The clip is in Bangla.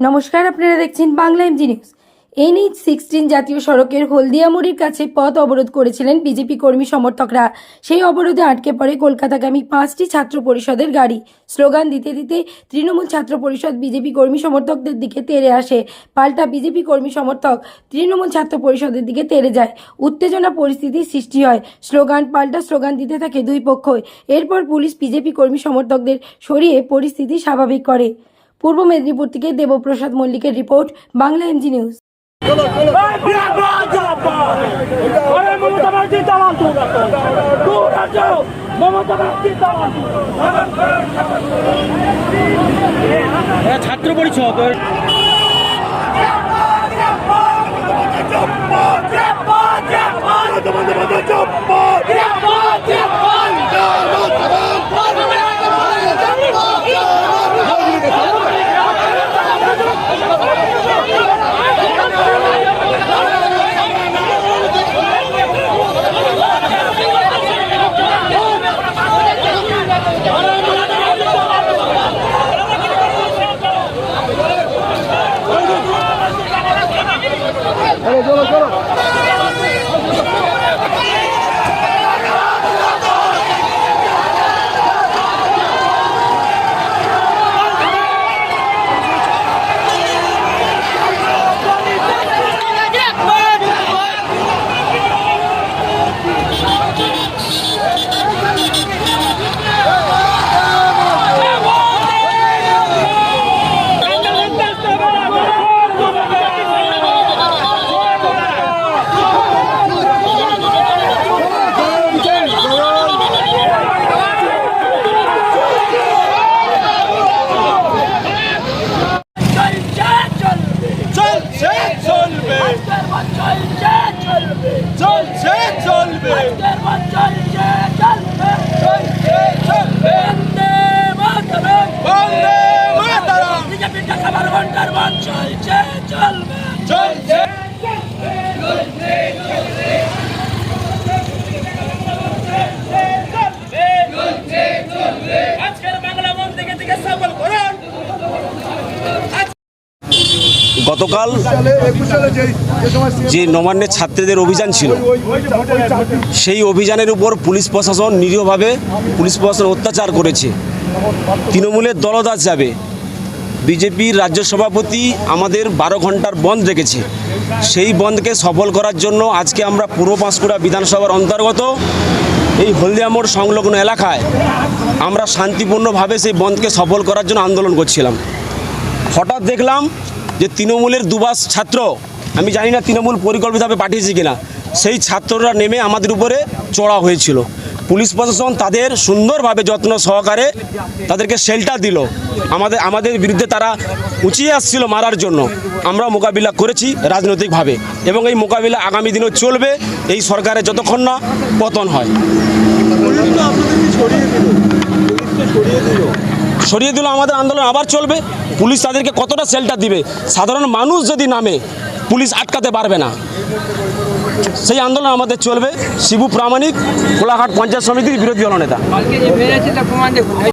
নমস্কার, আপনারা দেখছেন Bangla MG news NH sixteen জাতীয় সড়কের হলদিয়ামুড়ির কাছে পথ অবরোধ করেছিলেন বিজেপি কর্মী সমর্থকরা। সেই অবরোধে আটকে পড়ে কলকাতাগামী পাঁচটি ছাত্র পরিষদের গাড়ি। স্লোগান দিতে দিতে তৃণমূল ছাত্র পরিষদ বিজেপি কর্মী সমর্থকদের দিকে তেড়ে আসে। পাল্টা বিজেপি কর্মী সমর্থক তৃণমূল ছাত্র পরিষদের দিকে তেড়ে যায়। উত্তেজনা পরিস্থিতির সৃষ্টি হয়। স্লোগান, পাল্টা স্লোগান দিতে থাকে দুই পক্ষই। এরপর পুলিশ বিজেপি কর্মী সমর্থকদের সরিয়ে পরিস্থিতি স্বাভাবিক করে। পূর্ব মেদিনীপুর থেকে দেবপ্রসাদ মল্লিকের report Bangla MG news Mamata Banerjee 来来，走了走了。Çal, çal, çal be! গতকাল যে নবান্নের ছাত্রীদের অভিযান ছিল, সেই অভিযানের উপর পুলিশ প্রশাসন নিরীহভাবে পুলিশ প্রশাসন অত্যাচার করেছে। তৃণমূলের দলদাস যাবে। বিজেপির রাজ্য সভাপতি আমাদের বারো ঘণ্টার বন্ধ রেখেছে। সেই বন্ধকে সফল করার জন্য আজকে আমরা পূর্ব পাঁশকুড়া বিধানসভার অন্তর্গত এই হলদিয়া মোড় সংলগ্ন এলাকায় আমরা শান্তিপূর্ণভাবে সেই বন্ধকে সফল করার জন্য আন্দোলন করছিলাম। হঠাৎ দেখলাম যে তৃণমূলের দুবাস ছাত্র, আমি জানি না তৃণমূল পরিকল্পিতভাবে পাঠিয়েছে কিনা, সেই ছাত্ররা নেমে আমাদের উপরে চড়া হয়েছিল। পুলিশ প্রশাসন তাদের সুন্দরভাবে যত্ন সহকারে তাদেরকে শেল্টার দিল। আমাদের আমাদের বিরুদ্ধে তারা উঁচিয়ে আসছিল মারার জন্য। আমরা মোকাবিলা করেছি রাজনৈতিকভাবে এবং এই মোকাবিলা আগামী দিনেও চলবে, এই সরকারের যতক্ষণ না পতন হয়। সরিয়ে দিল, আমাদের আন্দোলন আবার চলবে। পুলিশ তাদেরকে কতটা শেল্টার দিবে? সাধারণ মানুষ যদি নামে, পুলিশ আটকাতে পারবে না। সেই আন্দোলন আমাদের চলবে। শিবু প্রামাণিক, কোলাঘাট পঞ্চায়েত সমিতির বিরোধী দলনেতা।